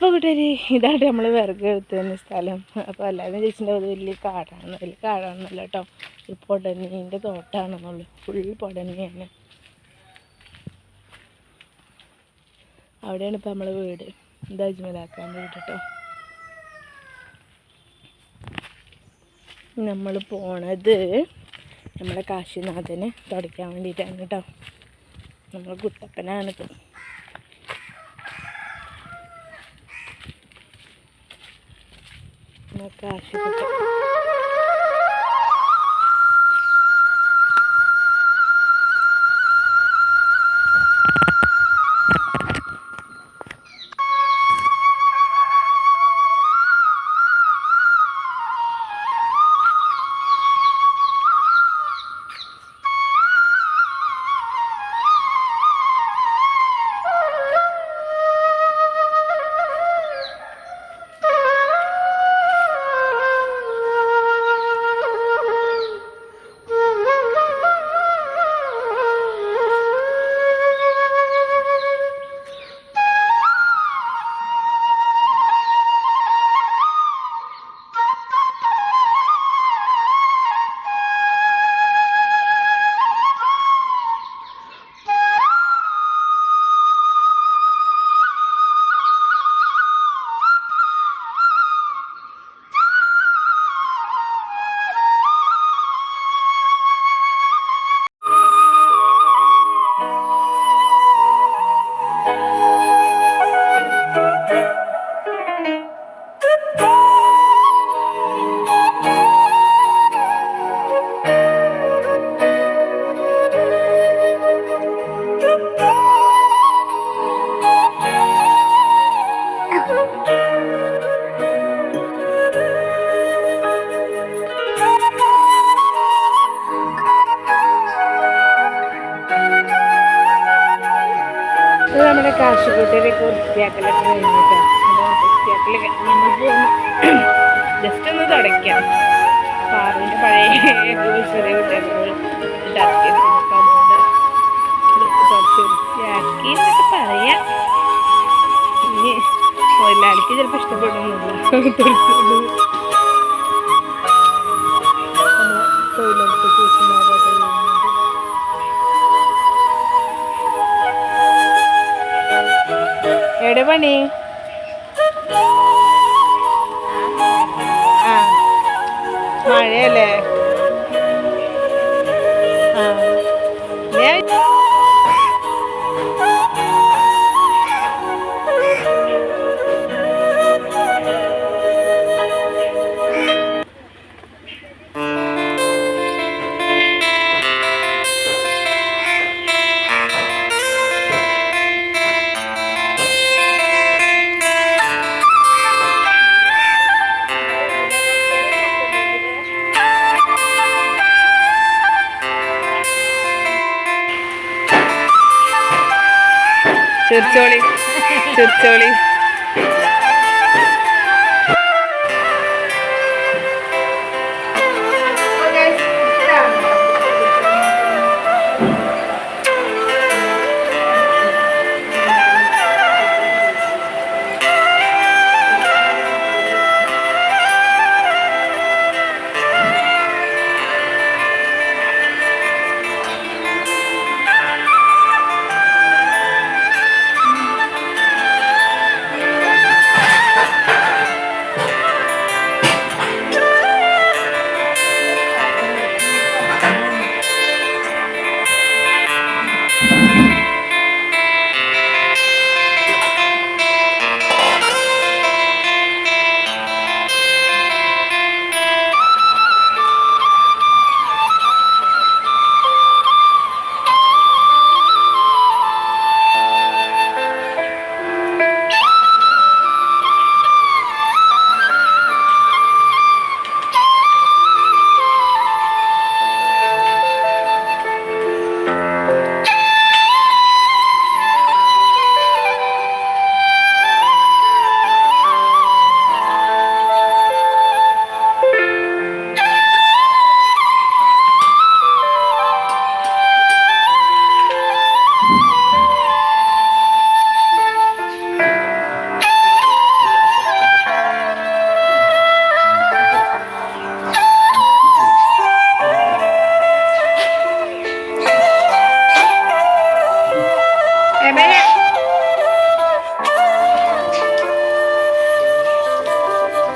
അപ്പോൾ കൂട്ടുകാരി ഇതാണ് നമ്മൾ വിറക് എടുത്തു തന്നെ സ്ഥലം. അപ്പോൾ എല്ലാവരും ചോദിച്ചിട്ടുണ്ടാവും അത് വലിയ കാടാണ്. വലിയ കാടാണെന്നല്ല കേട്ടോ. ഈ പൊടനീന്റെ തോട്ടാണെന്നുള്ളു. ഫുൾ പൊടനിയാണ്. അവിടെയാണ് ഇപ്പോൾ നമ്മളെ വീട്. ഇത് അജ്മലാക്കാന്റെ നമ്മൾ പോണത് നമ്മളെ കാശിനാഥനെ തുടയ്ക്കാൻ വേണ്ടിയിട്ടാണ് കേട്ടോ. നമ്മളെ കുട്ടപ്പനാണിത്. നമ്മളെ കാശിക്കുട്ടൻ ഇത് നമ്മുടെ കാശുകൂട്ടിയിലേക്ക് വൃത്തിയാക്കലൊക്കെ കഴിഞ്ഞിട്ട് വൃത്തിയാക്കലൊക്കെ പോകുന്നു ജസ്റ്റ് ഒന്ന് തുടയ്ക്കാം. പാറിന്റെ പഴയ ചെറിയ വൃത്തിയാക്കി പറയാം. ഇനി തൊഴിലാളിക്ക് ചിലപ്പോൾ ഇഷ്ടപ്പെടുന്നില്ല തൊഴിലുറപ്പ് എവിടെ പണി മഴയല്ലേ? ചിരിച്ചോളി. ചിരിച്ചോളി.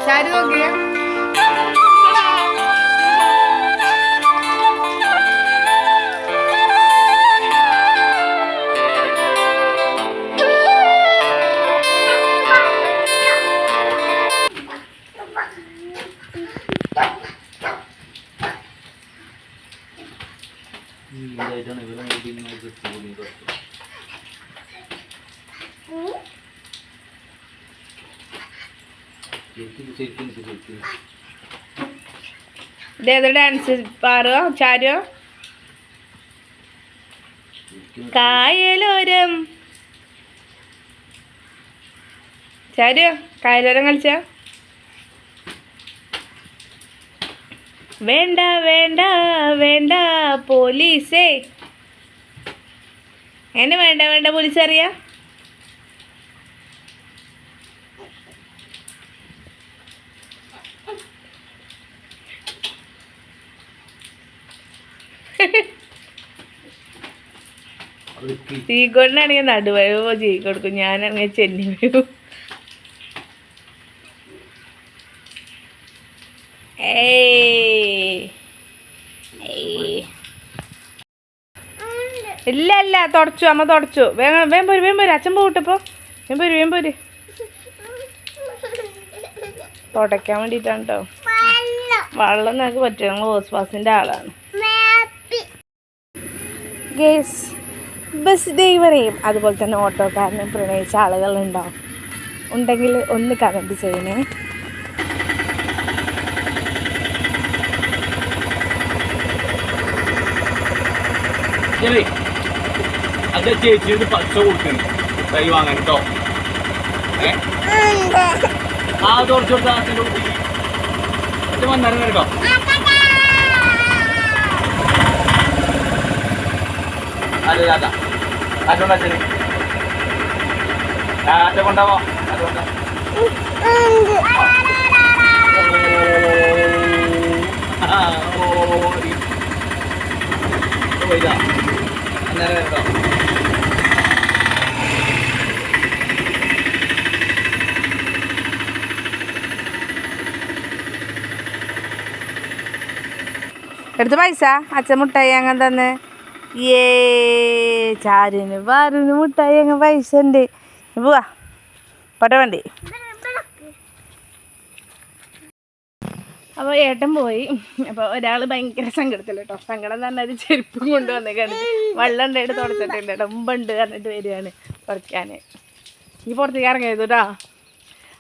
ചാരി നോക്കിയേ ഇതായിട്ടാണ് ഇവരെ മുടി ഇങ്ങനെ ഡാൻസ് പാറോ ചാരോ കായലോരം. ചാരോ കായലോരം കളിച്ച? വേണ്ട വേണ്ട വേണ്ട പോലീസേ. എന്നെ വേണ്ട വേണ്ട പോലീസ് അറിയാ നടുവയോ നടുവഴവോ ചെയ്യി കൊടുക്കും. ഞാനാണെങ്കിൽ ചെന്നി. ഏയ്. ഇല്ല ഇല്ല തുടച്ചു അമ്മ തുടച്ചു. വേഗം വേം പോര് വേം പോര്. അച്ഛൻ പോകട്ടപ്പോ വേം പോര് വേം പോര്. തുടയ്ക്കാൻ വേണ്ടിട്ടാണ് കേട്ടോ വെള്ളം. നിനക്ക് പറ്റും ഞങ്ങൾ ഹോസ് പാസിന്റെ ആളാണ്. ഗേസ് ബസ് ഡ്രൈവറെയും അതുപോലെ തന്നെ ഓട്ടോക്കാരനെയും പ്രണയിച്ച ആളുകളുണ്ടോ? ഉണ്ടെങ്കിൽ ഒന്ന് കമന്റ് ചെയ്യണേ. ചേച്ചി അത് ചേച്ചിയുടെ പച്ച കൊടുക്കുന്നു. തൈ വാങ്ങാൻ കേട്ടോ ആ അച്ഛന്റെ കുട്ടി അച്ഛൻ വന്നാലും കേട്ടോ അതെ അതാ. അതുകൊണ്ട് അച്ഛന് അച്ഛൻ കൊണ്ടാവോ അതുകൊണ്ട് അന്നേരം കേട്ടോ എടുത്ത പൈസ. അച്ഛൻ മുട്ടായി അങ്ങനെ തന്നെ. ഏ ചാരിന് പാറിന് മുട്ടായി അങ്ങ് പൈസ ഉണ്ട്. പോവാ. അപ്പോൾ ഏട്ടൻ പോയി. അപ്പോൾ ഒരാൾ ഭയങ്കര സങ്കടത്തിൽ കേട്ടോ. സങ്കടം എന്ന് പറഞ്ഞാൽ ചെരുപ്പും കൊണ്ടുവന്നേക്കാണ് വെള്ളം ഉണ്ടായിട്ട് തുടച്ചിട്ടുണ്ട് കേട്ടോ. മുമ്പുണ്ട് പറഞ്ഞിട്ട് വരികയാണ് കുറയ്ക്കാന്. ഈ പുറത്തേക്ക് ഇറങ്ങിയത് കേട്ടോ.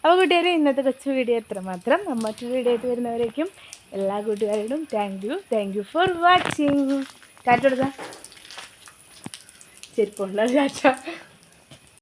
അപ്പോൾ കൂട്ടുകാരെ ഇന്നത്തെ കൊച്ചു വീഡിയോ എത്ര മാത്രം മറ്റൊരു വീഡിയോ ആയിട്ട് വരുന്നവരേക്കും എല്ലാ കൂട്ടുകാരോടും thank you thank you for watching Sir por pues, la lata.